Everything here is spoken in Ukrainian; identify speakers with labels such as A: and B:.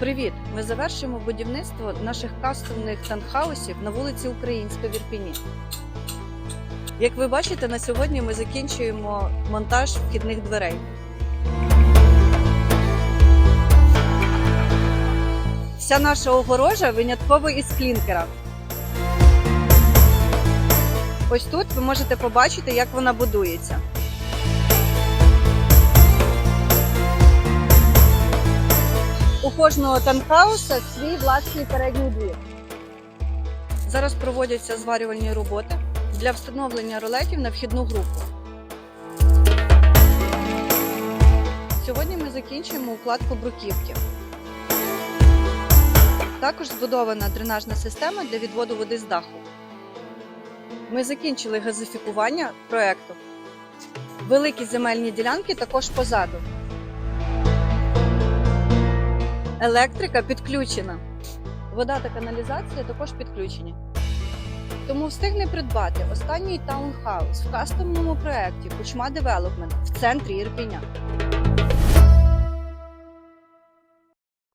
A: Привіт! Ми завершуємо будівництво наших кастомних танхаусів на вулиці Українська в Ірпіні. Як ви бачите, на сьогодні ми закінчуємо монтаж вхідних дверей. Вся наша огорожа винятково із клінкера. Ось тут ви можете побачити, як вона будується. Кожного танхауса свій власний передній двір. Зараз проводяться зварювальні роботи для встановлення ролетів на вхідну групу. Сьогодні ми закінчуємо укладку бруківки. Також збудована дренажна система для відводу води з даху. Ми закінчили газифікування проекту. Великі земельні ділянки також позаду. Електрика підключена. Вода та каналізація також підключені. Тому встигне придбати останній таунхаус в кастомному проєкті Кучма Девелопмент в центрі Ірпіня.